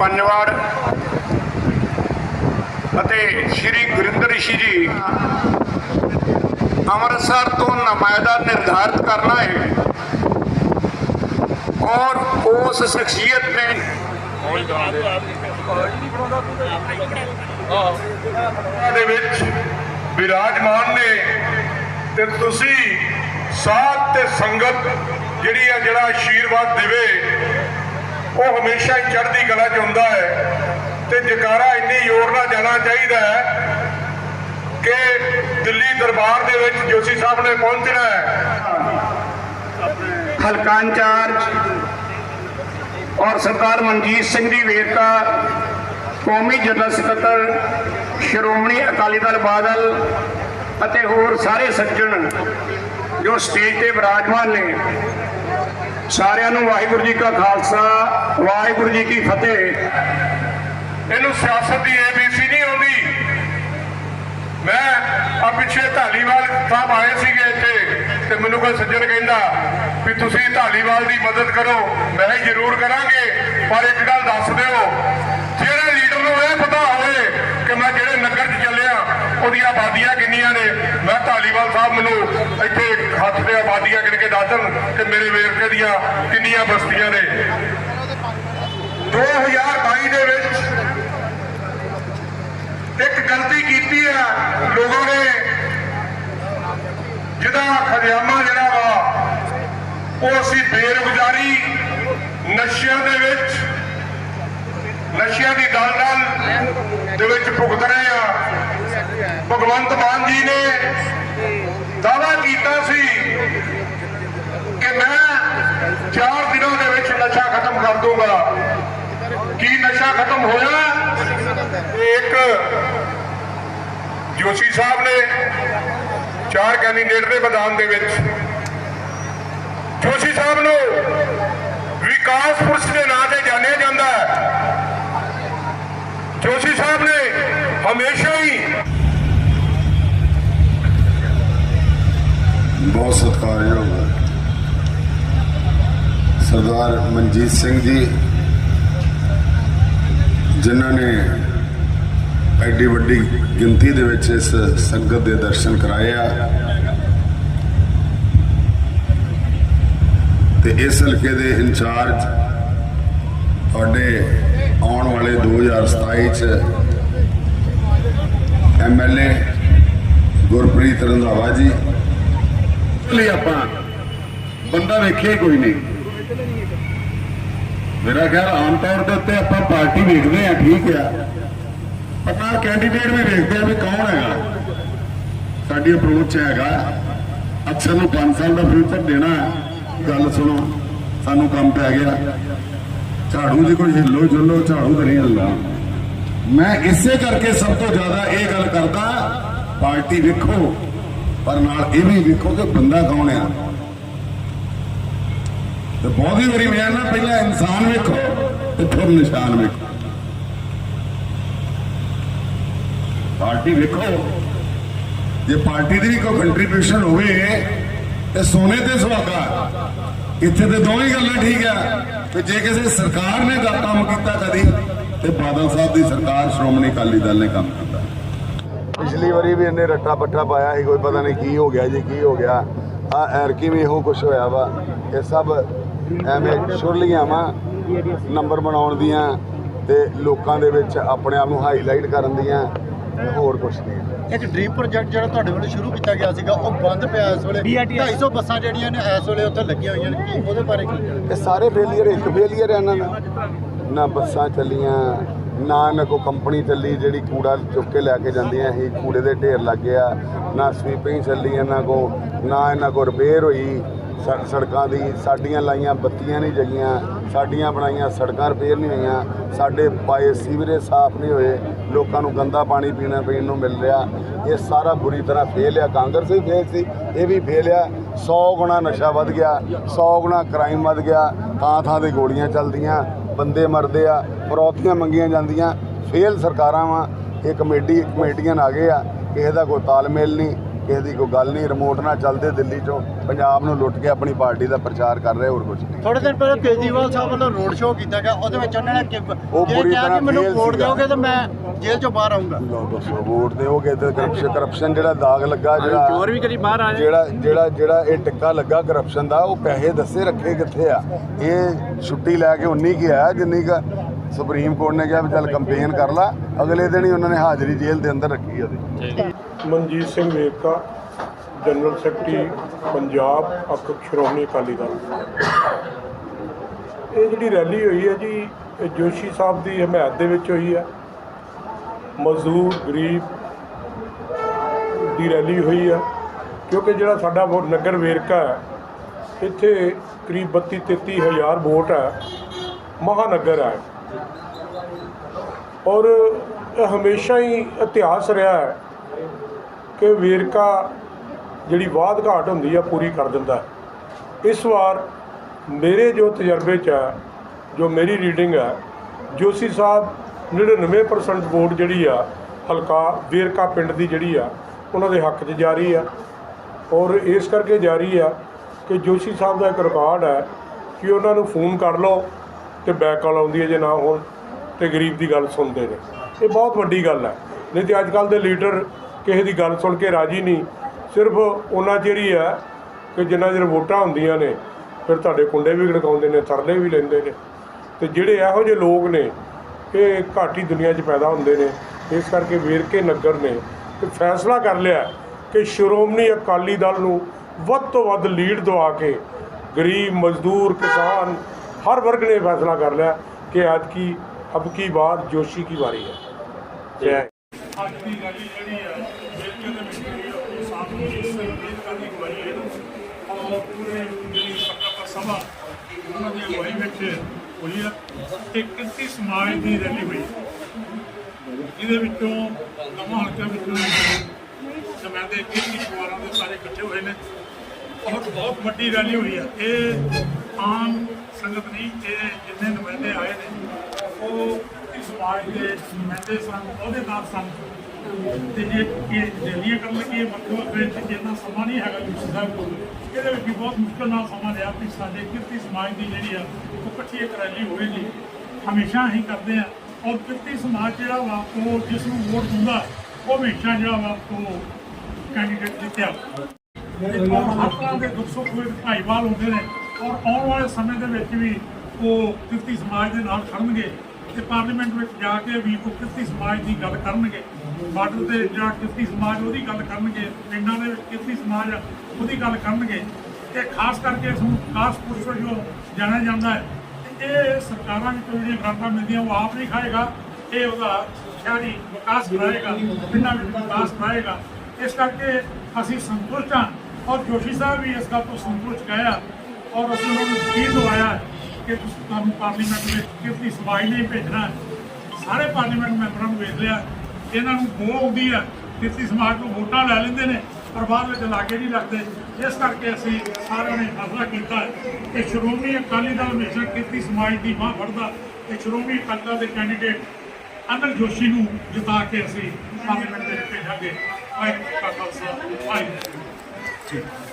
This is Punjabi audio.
ਸਿੰਘ ਅਤੇ ਸ਼੍ਰੀ ਗੁਰਿੰਦਰ ਰਿਸ਼ੀ ਜੀ ਅੰਮ੍ਰਿਤਸਰ ਤੋਂ ਨੁਮਾਇੰਦਾ ਨਿਰਧਾਰਤ ਕਰਨਾ ਹੈ। ਔਰ ਉਸ ਸ਼ਖਸੀਅਤ ਨੇ ਦੇ ਵਿੱਚ ਵਿਰਾਜਮਾਨ ਨੇ ਤੇ ਤੁਸੀਂ ਸਾਥ ਤੇ ਸੰਗਤ ਜਿਹੜੀ ਆ ਜਿਹੜਾ ਆਸ਼ੀਰਵਾਦ ਦੇਵੇ ਉਹ ਹਮੇਸ਼ਾ ਹੀ ਚੜ੍ਹਦੀ ਕਲਾ 'ਚ ਹੁੰਦਾ ਹੈ ਤੇ ਜਕਾਰਾ ਇੰਨੀ ਜ਼ੋਰ ਨਾਲ ਜਾਣਾ ਚਾਹੀਦਾ ਹੈ ਕਿ ਦਿੱਲੀ ਦਰਬਾਰ ਦੇ ਵਿੱਚ ਜੋਸ਼ੀ ਸਾਹਿਬ ਨੇ ਪਹੁੰਚਣਾ ਹੈ। ਹਲਕਾ ਇੰਚਾਰਜ ਔਰ ਸਰਦਾਰ ਮਨਜੀਤ ਸਿੰਘ ਜੀ ਵੇਰਕਾ, ਕੌਮੀ ਜਨਰਲ ਸਕੱਤਰ, ਸ਼੍ਰੋਮਣੀ ਅਕਾਲੀ ਦਲ ਬਾਦਲ ਅਤੇ ਹੋਰ ਸਾਰੇ ਸੱਜਣ ਜੋ ਸਟੇਜ ਤੇ ਵਿਰਾਜਮਾਨ ਨੇ ਸਾਰਿਆਂ ਨੂੰ ਵਾਹਿਗੁਰੂ ਜੀ ਕਾ ਖਾਲਸਾ, ਵਾਹਿਗੁਰੂ ਜੀ ਕੀ ਫਤਿਹ। ਇਹਨੂੰ ਸਿਆਸਤ ਦੀ ਏਬੀਸੀ ਨਹੀਂ ਆਉਂਦੀ। ਮੈਂ ਆ ਪਿੱਛੇ ਢਾਲੀਵਾਲ ਸਾਹਿਬ ਆਏ ਸੀਗੇ ਇੱਥੇ ਤੇ ਮੈਨੂੰ ਕੋਈ ਸੱਜਣ ਕਹਿੰਦਾ ਵੀ ਤੁਸੀਂ ਢਾਲੀਵਾਲ ਦੀ ਮਦਦ ਕਰੋ, ਮੈਂ ਜ਼ਰੂਰ ਕਰਾਂਗੇ, ਪਰ ਇੱਕ ਗੱਲ ਦੱਸ ਦਿਓ, ਜਿਹੜੇ ਲੀਡਰ ਨੂੰ ਇਹ ਪਤਾ ਹੋਵੇ ਕਿ ਮੈਂ ਜਿਹੜੇ ਨਗਰ 'ਚ ਚੱਲਿਆ ਉਹਦੀਆਂ ਆਬਾਦੀਆਂ ਕਿੰਨੀਆਂ ਨੇ? ਮੈਂ ਢਾਲੀਵਾਲ ਸਾਹਿਬ ਮੈਨੂੰ ਇੱਥੇ ਹੱਥ ਤੇ ਆਬਾਦੀਆਂ ਗਿਣ ਕੇ ਦੱਸ ਕਿ ਮੇਰੇ ਵੇਰਕੇ ਦੀਆਂ ਕਿੰਨੀਆਂ ਬਸਤੀਆਂ ਨੇ। 2022 ਦੇ ਵਿੱਚ ਇੱਕ ਗਲਤੀ ਕੀਤੀ ਹੈ ਲੋਕਾਂ ਨੇ, ਜਿਹਦਾ ਖਜ਼ਾਨਾ ਜਿਹੜਾ ਵਾ, ਉਹ ਅਸੀਂ ਬੇਰੁਜ਼ਗਾਰੀ ਨਸ਼ਿਆਂ ਦੇ ਵਿੱਚ, ਨਸ਼ਿਆਂ ਦੀ ਦਲਦਲ ਦੇ ਵਿੱਚ ਭੁਗਤ ਰਹੇ ਆ। ਭਗਵੰਤ ਮਾਨ ਜੀ ਨੇ ਦਾਅਵਾ ਕੀਤਾ ਸੀ ਕਿ ਮੈਂ 4 ਦਿਨਾਂ ਦੇ ਵਿੱਚ ਨਸ਼ਾ ਖਤਮ ਕਰ ਦੂੰਗਾ। ਕੀ ਨਸ਼ਾ ਖਤਮ ਹੋਇਆ? ਇੱਕ ਜੋਸ਼ੀ ਸਾਹਿਬ ਨੇ ਚਾਰ ਕੈਂਡੀਡੇਟ ਦੇ ਮੈਦਾਨ ਦੇ ਵਿੱਚ। ਜੋਸ਼ੀ ਸਾਹਿਬ ਨੂੰ ਵਿਕਾਸ ਪੁਰਸ਼ ਦੇ ਨਾਂ ਤੇ ਜਾਣਿਆ ਜਾਂਦਾ ਹੈ। ਜੋਸ਼ੀ ਸਾਹਿਬ ਨੇ ਹਮੇਸ਼ਾ ਹੀ ਬਹੁਤ ਸਤਿਕਾਰਯੋਗ ਸਰਦਾਰ ਮਨਜੀਤ ਸਿੰਘ ਜੀ, ਜਿਨ੍ਹਾਂ ਨੇ ਐਡੀ ਵੱਡੀ ਗਿਣਤੀ ਦੇ ਵਿੱਚ ਇਸ ਸੰਗਤ ਦੇ ਦਰਸ਼ਨ ਕਰਾਏ ਆ। ਤੇ ਇਸ ਹਲਕੇ ਦੇ ਇੰਚਾਰਜ ਤੁਹਾਡੇ ਆਉਣ ਵਾਲੇ 2027 ਚ ਐਮਐਲਏ ਗੁਰਪ੍ਰੀਤ ਰੰਧਾਵਾ ਜੀ ਲਈ ਆਪਾਂ ਬੰਦਾ ਵੇਖਿਆ ਕੋਈ ਨਹੀਂ। ਮੇਰਾ ਖਿਆਲ ਆਮ ਤੌਰ ਦੇ ਉੱਤੇ ਆਪਾਂ ਪਾਰਟੀ ਵੇਖਦੇ ਆ ਠੀਕ ਆ। ਪਤਾ ਕੈਂਡੀਡੇਟ ਵੀ ਵੇਖਦੇ ਆ ਵੀ ਕੌਣ ਹੈਗਾ। ਸਾਡੀ ਅਪਰੋਚ ਹੈਗਾ, ਅਕਸਰ ਨੂੰ 5 ਸਾਲ ਦਾ ਫਿਊਚਰ ਦੇਣਾ ਗੱਲ ਸੁਣੋ, ਸਾਨੂੰ ਕੰਮ ਪੈ ਗਿਆ। ਝਾੜੂ ਦੀ ਕੋਈ ਹਿੱਲੋ ਜੁੱਲੋ, ਝਾੜੂ ਤੇ ਨਹੀਂ ਹਿੱਲਦਾ। ਮੈਂ ਇਸੇ ਕਰਕੇ ਸਭ ਤੋਂ ਜ਼ਿਆਦਾ ਇਹ ਗੱਲ ਕਰਦਾ, ਪਾਰਟੀ ਵੇਖੋ। ਪਰ ਨਾਲ ਇਹ ਵੀ ਵੇਖੋ ਕਿ ਬੰਦਾ ਕੌਣ ਆ? ਤੇ ਬਹੁਤੀ ਵਾਰੀ ਮੈਂ ਨਾ ਪਹਿਲਾਂ ਇਨਸਾਨ ਵੇਖੋ ਤੇ ਫਿਰ ਨਿਸ਼ਾਨ ਵੇਖੋ। ਪਾਰਟੀ ਵੇਖੋ। ਜੇ ਪਾਰਟੀ ਦੀ ਵੀ ਕੋਈ ਕੰਟਰੀਬਿਊਸ਼ਨ ਹੋਵੇ ਤੇ ਸੋਨੇ ਤੇ ਸੁਹਾਗਾ। ਇੱਥੇ ਤੇ ਦੋਵੇਂ ਗੱਲਾਂ ਠੀਕ ਆ। ਤੇ ਜੇ ਕਿਸੇ ਸਰਕਾਰ ਨੇ ਕੰਮ ਕੀਤਾ ਕਦੀ, ਤੇ ਬਾਦਲ ਸਾਹਿਬ ਦੀ ਸਰਕਾਰ ਸ਼੍ਰੋਮਣੀ ਅਕਾਲੀ ਦਲ ਨੇ ਕੰਮ ਕੀਤਾ। ਪਿਛਲੀ ਵਾਰੀ ਵੀ ਇਹਨੇ ਰੱਟਾ ਪੱਟਾ ਪਾਇਆ ਸੀ ਕੋਈ ਪਤਾ ਨਹੀਂ ਕੀ ਹੋ ਗਿਆ ਜੀ ਕੀ ਹੋ ਗਿਆ। ਆ ਐਰਕੀ ਵੀ ਇਹੋ ਕੁਝ ਹੋਇਆ ਵਾ ਇਹ ਸਭ ਐਵੇਂ ਸ਼ੁਰਲੀਆਂ ਵਾ ਨੰਬਰ ਬਣਾਉਣ ਦੀਆਂ ਤੇ ਲੋਕਾਂ ਦੇ ਵਿੱਚ ਆਪਣੇ ਆਪ ਨੂੰ ਹਾਈਲਾਈਟ ਕਰਨ ਦੀਆਂ ਹੋਰ ਕੁਝ ਨਹੀਂ। ਇੱਕ ਡ੍ਰੀਮ ਪ੍ਰੋਜੈਕਟ ਜਿਹੜਾ ਤੁਹਾਡੇ ਵੱਲੋਂ ਸ਼ੁਰੂ ਕੀਤਾ ਗਿਆ ਸੀਗਾ ਉਹ ਬੰਦ ਪਿਆ ਇਸ ਵੇਲੇ। 250 ਬੱਸਾਂ ਜਿਹੜੀਆਂ ਨੇ ਇਸ ਵੇਲੇ ਉੱਥੇ ਲੱਗੀਆਂ ਹੋਈਆਂ ਨੇ ਕੀ ਉਹਦੇ ਬਾਰੇ ਕੀ? ਇਹ ਸਾਰੇ ਫੇਲੀਅਰ ਇੱਕ ਫੇਲੀਅਰ ਹੈ ਇਹਨਾਂ ਦਾ। ਨਾ ਬੱਸਾਂ ਚੱਲੀਆਂ ਨਾ ਇਹਨਾਂ ਕੋ ਕੰਪਨੀ ਚੱਲੀ ਜਿਹੜੀ ਕੂੜਾ ਚੁੱਕ ਕੇ ਲੈ ਕੇ ਜਾਂਦੀਆਂ ਸੀ, ਕੂੜੇ ਦੇ ਢੇਰ ਲੱਗ ਗਿਆ ਨਾ ਸਵੀਪਿੰਗ ਚੱਲੀ ਇਹਨਾਂ ਕੋ ਨਾ ਇਹਨਾਂ ਕੋ ਰਿਪੇਅਰ ਹੋਈ। ਸੜ- ਸੜਕਾਂ ਦੀ ਸਾਡੀਆਂ ਲਾਈਆਂ ਬੱਤੀਆਂ ਨਹੀਂ ਜਗੀਆਂ, ਸਾਡੀਆਂ ਬਣਾਈਆਂ ਸੜਕਾਂ ਰਿਪੇਅਰ ਨਹੀਂ ਹੋਈਆਂ, ਸਾਡੇ ਪਾਏ ਸੀਵਰੇਜ ਸਾਫ਼ ਨਹੀਂ ਹੋਏ, ਲੋਕਾਂ ਨੂੰ ਗੰਦਾ ਪਾਣੀ ਪੀਣਾ ਪੀਣ ਨੂੰ ਮਿਲ ਰਿਹਾ। ਇਹ ਸਾਰਾ ਬੁਰੀ ਤਰ੍ਹਾਂ ਫੇਲ ਆ, ਕਾਂਗਰਸ ਵੀ ਫੇਲ ਸੀ, ਇਹ ਵੀ ਫੇਲ ਆ। 100 ਗੁਣਾ ਨਸ਼ਾ ਵੱਧ ਗਿਆ 100 ਗੁਣਾ ਕ੍ਰਾਈਮ ਵੱਧ ਗਿਆ ਥਾਂ ਥਾਂ ਤੇ ਗੋਲੀਆਂ ਚੱਲਦੀਆਂ। ਬੰਦੇ ਮਰਦੇ ਆ ਫਰੌਤੀਆਂ ਮੰਗੀਆਂ ਜਾਂਦੀਆਂ, ਫੇਲ ਸਰਕਾਰਾਂ ਵਾ, ਇਹ ਕਮੇਟੀ ਕਮੇਟੀਆਂ ਆ ਗਏ ਆ, ਕਿਸੇ ਦਾ ਕੋਈ ਤਾਲਮੇਲ ਨਹੀਂ ਕਿਸੇ ਦੀ ਕੋਈ ਗੱਲ ਨਹੀਂ ਰਿਮੋਟ ਨਾਲ ਚੱਲਦੇ ਦਿੱਲੀ ਚੋਂ ਪੰਜਾਬ ਨੂੰ ਲੁੱਟ ਕੇ ਆਪਣੀ ਪਾਰਟੀ ਦਾ ਪ੍ਰਚਾਰ ਕਰ ਰਹੇ ਹੋਰ ਕੁਝ ਨਹੀਂ। ਥੋੜੇ ਦਿਨ ਪਹਿਲਾਂ ਕੇਜਰੀਵਾਲ ਸਾਹਿਬ ਵੱਲੋਂ ਰੋਡ ਸ਼ੋਅ ਕੀਤਾ ਗਿਆ ਉਹਦੇ ਵਿੱਚ ਉਹਨਾਂ ਨੇ ਕਿ- ਪੂਰੀ ਕਿਹਾ ਤਰ੍ਹਾਂ ਕਿ ਮੈਨੂੰ ਵੋਟ। ਦਿਓਗੇ ਤਾਂ ਮੈਂ ਜੇਲ੍ਹ ਚੋਂ ਬਾਹਰ ਆਉਂਗਾ ਲੋ ਦੱਸੋ ਵੋਟ ਦਿਓਗੇ ਤੇ ਕਰਪਸ਼ਨ ਕਰਪਸ਼ਨ ਜਿਹੜਾ ਦਾਗ ਲੱਗਾ ਜਿਹੜਾ ਚੋਰ ਵੀ ਕਦੀ ਬਾਹਰ ਆ ਜਿਹੜਾ ਜਿਹੜਾ ਜਿਹੜਾ ਇਹ ਟਿੱਕਾ ਲੱਗਾ ਕਰਪਸ਼ਨ ਦਾ ਉਹ ਪੈਸੇ ਦੱਸੇ ਰੱਖੇ ਕਿੱਥੇ ਆ? ਇਹ ਛੁੱਟੀ ਲੈ ਕੇ ਉਨੀ ਕੀ ਆਇਆ ਜਿੰਨੀ ਕ ਸੁਪਰੀਮ ਕੋਰਟ ਨੇ ਕਿਹਾ ਵੀ ਚੱਲ ਕੰਪੇਨ ਕਰ ਲਾ, ਅਗਲੇ ਦਿਨ ਹੀ ਉਹਨਾਂ ਨੇ ਹਾਜ਼ਰੀ ਜੇਲ੍ਹ ਦੇ ਅੰਦਰ ਰੱਖੀ ਉਹਦੀ। ਮਨਜੀਤ ਸਿੰਘ ਵੇਰਕਾ ਜਨਰਲ ਸੈਕਟਰੀ, ਪੰਜਾਬ ਅਕ ਸ਼੍ਰੋਮਣੀ ਅਕਾਲੀ ਦਲ। ਇਹ ਜਿਹੜੀ ਰੈਲੀ ਹੋਈ ਹੈ ਜੀ, ਇਹ ਜੋਸ਼ੀ ਸਾਹਿਬ ਦੀ ਹਮਾਇਤ ਦੇ ਵਿੱਚ ਹੋਈ ਹੈ। ਮਜ਼ਦੂਰ, ਗਰੀਬ ਦੀ ਰੈਲੀ ਹੋਈ ਹੈ, ਕਿਉਂਕਿ ਜਿਹੜਾ ਸਾਡਾ ਨਗਰ ਵੇਰਕਾ ਹੈ, ਇੱਥੇ ਕਰੀਬ 32 33 ਹਜ਼ਾਰ ਵੋਟ ਹੈ, ਮਹਾਨਗਰ ਹੈ। ਔਰ ਇਹ ਹਮੇਸ਼ਾ ਹੀ ਇਤਿਹਾਸ ਰਿਹਾ ਹੈ ਕਿ ਵੇਰਕਾ ਜਿਹੜੀ ਬਾਦ ਘਾਟ ਹੁੰਦੀ ਆ, ਪੂਰੀ ਕਰ ਦਿੰਦਾ ਇਸ ਵਾਰ ਮੇਰੇ ਜੋ ਤਜਰਬੇ 'ਚ ਹੈ, ਜੋ ਮੇਰੀ ਰੀਡਿੰਗ ਹੈ, ਜੋਸ਼ੀ ਸਾਹਿਬ 99% ਵੋਟ ਜਿਹੜੀ ਆ, ਹਲਕਾ ਵੇਰਕਾ ਪਿੰਡ ਦੀ ਜਿਹੜੀ ਆ, ਉਹਨਾਂ ਦੇ ਹੱਕ 'ਚ ਜਾਰੀ ਆ। ਔਰ ਇਸ ਕਰਕੇ ਜਾਰੀ ਆ ਕਿ ਜੋਸ਼ੀ ਸਾਹਿਬ ਦਾ ਇੱਕ ਰਿਕਾਰਡ ਹੈ ਕਿ ਉਹਨਾਂ ਨੂੰ ਫੋਨ ਕਰ ਲਓ। ਤੇ ਬੈਕ ਕਾਲ ਆਉਂਦੀ ਹੈ ਜੇ ਨਾ ਹੋਣ ਤੇ ਗਰੀਬ ਦੀ ਗੱਲ ਸੁਣਦੇ ਨੇ। ਇਹ ਬਹੁਤ ਵੱਡੀ ਗੱਲ ਹੈ। ਨਹੀਂ ਤੇ ਅੱਜ ਕੱਲ ਦੇ ਲੀਡਰ ਕਿਸੇ ਦੀ ਗੱਲ ਸੁਣ ਕੇ ਰਾਜੀ ਨਹੀਂ। ਸਿਰਫ ਉਹਨਾਂ ਚਿਰ ਹੀ ਹੈ ਕਿ ਜਿੰਨਾ ਚਿਰ ਵੋਟਾਂ ਹੁੰਦੀਆਂ ਨੇ, ਫਿਰ ਤੁਹਾਡੇ ਕੁੰਡੇ ਵੀ ਗੜਕਾਉਂਦੇ ਨੇ, ਤਰਲੇ ਵੀ ਲੈਂਦੇ ਨੇ। ਤੇ ਜਿਹੜੇ ਇਹੋ ਜਿਹੇ ਲੋਕ ਨੇ, ਇਹ ਘਾਟੀ ਦੁਨੀਆ 'ਚ ਪੈਦਾ ਹੁੰਦੇ ਨੇ। ਇਸ ਕਰਕੇ ਵੇਰਕੇ ਨਗਰ ਨੇ ਇਹ ਫੈਸਲਾ ਕਰ ਲਿਆ ਕਿ ਸ਼੍ਰੋਮਣੀ ਅਕਾਲੀ ਦਲ ਨੂੰ ਵੱਧ ਤੋਂ ਵੱਧ ਲੀਡ ਦਵਾ ਕੇ ਗਰੀਬ, ਮਜ਼ਦੂਰ, ਕਿਸਾਨ ਹਰ ਵਰਗ ਨੇ ਫੈਸਲਾ ਕਰ ਲਿਆ ਕਿ ਅੱਜ ਕੀ ਅਬ ਕੀ ਬਾਤ ਜੋਸ਼ੀ ਕੀ ਵਾਰੀ ਹੈ। ਜੈ ਅੱਜ ਦੀ ਰੈਲੀ ਜਿਹੜੀ ਆ ਵੇਰਕੇ ਦੇ ਵਿੱਚ ਹੋਈ ਆ, ਉਹ ਸਾਧੂ ਜੀ ਹੈ। ਔਰ ਪੂਰੇ ਜਿਹੜੀ ਪੱਤਰਕਾਰ ਸਭਾ ਉਹਨਾਂ ਦੀ ਅਗਵਾਈ ਵਿੱਚ ਹੋਈ ਆ ਤੇ ਸਮਾਜ ਦੀ ਰੈਲੀ ਹੋਈ ਜਿਹਦੇ ਵਿੱਚੋਂ ਨਵਾਂ ਹਲਕਾ ਵਿੱਚੋਂ ਨੁਮਾਇੰਦੇ ਕਿੰਨੀ ਪਰਿਵਾਰਾਂ ਦੇ ਸਾਰੇ ਇਕੱਠੇ ਹੋਏ ਨੇ। ਔਰ ਬਹੁਤ ਵੱਡੀ ਰੈਲੀ ਹੋਈ ਆ। ਇਹ ਆਮ ਸੰਗਤ ਨਹੀਂ, ਇਹ ਜਿੰਨੇ ਨੁਮਾਇੰਦੇ ਆਏ ਨੇ, ਉਹ ਇਸ ਸਮਾਜ ਦੇ ਨੁਮਾਇੰਦੇ ਸਨ, ਅਹੁਦੇਦਾਰ ਸਨ। ਤੇ ਜੇ ਇਹ ਰੈਲੀਆਂ ਕਰਨ ਲੱਗੀ ਮਤਲਬ ਵਿੱਚ ਜਿੰਨਾ ਸਮਾਂ ਨਹੀਂ ਹੈਗਾ ਜੀ ਸਾਹਿਬ ਕੋਲ ਇਹਦੇ ਵਿੱਚ ਬਹੁਤ ਮੁਸ਼ਕਲ ਨਾਲ ਸਮਾਂ ਲਿਆ ਕਿ ਸਾਡੇ ਕਿਰਤੀ ਸਮਾਜ ਦੀ ਜਿਹੜੀ ਆ, ਉਹ ਇਕੱਠੀ ਇੱਕ ਰੈਲੀ ਹੋਵੇਗੀ ਹਮੇਸ਼ਾ ਹੀ ਕਰਦੇ ਆ। ਔਰ ਕਿਰਤੀ ਸਮਾਜ ਜਿਹੜਾ ਵਾ, ਉਹ ਜਿਸ ਨੂੰ ਵੋਟ ਦਿੰਦਾ, ਉਹ ਹਮੇਸ਼ਾ ਜਿਹੜਾ ਵਾ, ਉਹ ਕੈਂਡੀਡੇਟ ਜਿੱਤਿਆ। ਹਰ ਤਰ੍ਹਾਂ ਦੇ ਦੁੱਖ ਸੁੱਖ ਵਿੱਚ ਭਾਈਵਾਲ ਹੁੰਦੇ ਨੇ ਔਰ ਆਉਣ ਵਾਲੇ ਸਮੇਂ ਦੇ ਵਿੱਚ ਵੀ ਉਹ ਕਿਰਤੀ ਸਮਾਜ ਦੇ ਨਾਲ ਖੜਨਗੇ ਤੇ ਪਾਰਲੀਮੈਂਟ ਵਿੱਚ ਜਾ ਕੇ ਵੀ ਉਹ ਕਿਰਤੀ ਸਮਾਜ ਦੀ ਗੱਲ ਕਰਨਗੇ। ਬਾਰਡਰ ਤੇ ਜਿਹੜਾ ਕਿਰਤੀ ਸਮਾਜ ਉਹਦੀ ਗੱਲ ਕਰਨਗੇ, ਪਿੰਡਾਂ ਦੇ ਵਿੱਚ ਕਿਰਤੀ ਸਮਾਜ ਉਹਦੀ ਗੱਲ ਕਰਨਗੇ। ਤੇ ਖਾਸ ਕਰਕੇ ਇਸ ਨੂੰ ਖਾਸ ਪੁਰਸ਼ ਵਜੋਂ ਜਾਣਿਆ ਜਾਂਦਾ ਹੈ। ਤੇ ਇਹ ਸਰਕਾਰਾਂ ਵਿੱਚੋਂ ਜਿਹੜੀਆਂ ਗ੍ਰਾਂਟਾਂ ਮਿਲਦੀਆਂ ਉਹ ਆਪ ਨਹੀਂ ਖਾਏਗਾ, ਇਹ ਉਹਦਾ ਸ਼ਹਿਰੀ ਵਿਕਾਸ ਕਰਾਏਗਾ, ਪਿੰਡਾਂ ਵਿੱਚ ਵਿਕਾਸ ਕਰਾਏਗਾ। ਇਸ ਕਰਕੇ ਅਸੀਂ ਸੰਤੁਸ਼ਟ ਹਾਂ ਔਰ ਜੋਸ਼ੀ ਸਾਹਿਬ ਵੀ ਇਸ ਗੱਲ ਤੋਂ ਸੰਤੁਸ਼ਟ ਗਏ ਔਰ ਅਸੀਂ ਉਹਨਾਂ ਨੂੰ ਯਕੀਨ ਦਿਵਾਇਆ ਕਿ ਤੁਸੀਂ ਤੁਹਾਨੂੰ ਪਾਰਲੀਮੈਂਟ ਵਿੱਚ ਕਿਰਤੀ ਸਮਾਜ ਨਹੀਂ ਭੇਜਣਾ ਸਾਰੇ ਪਾਰਲੀਮੈਂਟ ਮੈਂਬਰਾਂ ਨੂੰ ਵੇਖ ਲਿਆ ਇਹਨਾਂ ਨੂੰ ਮੋਹ ਆਉਂਦੀ ਆ ਕਿਰਤੀ ਸਮਾਜ ਤੋਂ ਵੋਟਾਂ ਲੈ ਲੈਂਦੇ ਨੇ ਪਰ ਬਾਅਦ ਵਿੱਚ ਲਾਗੇ ਨਹੀਂ ਲੱਗਦੇ ਇਸ ਕਰਕੇ ਅਸੀਂ ਸਾਰਿਆਂ ਨੇ ਫੈਸਲਾ ਕੀਤਾ ਕਿ ਸ਼੍ਰੋਮਣੀ ਅਕਾਲੀ ਦਲ ਹਮੇਸ਼ਾ ਕਿਰਤੀ ਸਮਾਜ ਦੀ ਬਾਹ ਫੜਦਾ ਤੇ ਸ਼੍ਰੋਮਣੀ ਅਕਾਲੀ ਦਲ ਦੇ ਕੈਂਡੀਡੇਟ ਅਨਲ ਜੋਸ਼ੀ ਨੂੰ ਜਿਤਾ ਕੇ ਅਸੀਂ ਪਾਰਲੀਮੈਂਟ ਦੇ ਵਿੱਚ ਭੇਜਾਂਗੇ। ਵਾਹਿਗੁਰੂ ਕਾ ਖਾਲਸਾ, ਵਾਹਿਗੁਰੂ ਜੀ ਕੀ ਫਤਿਹ।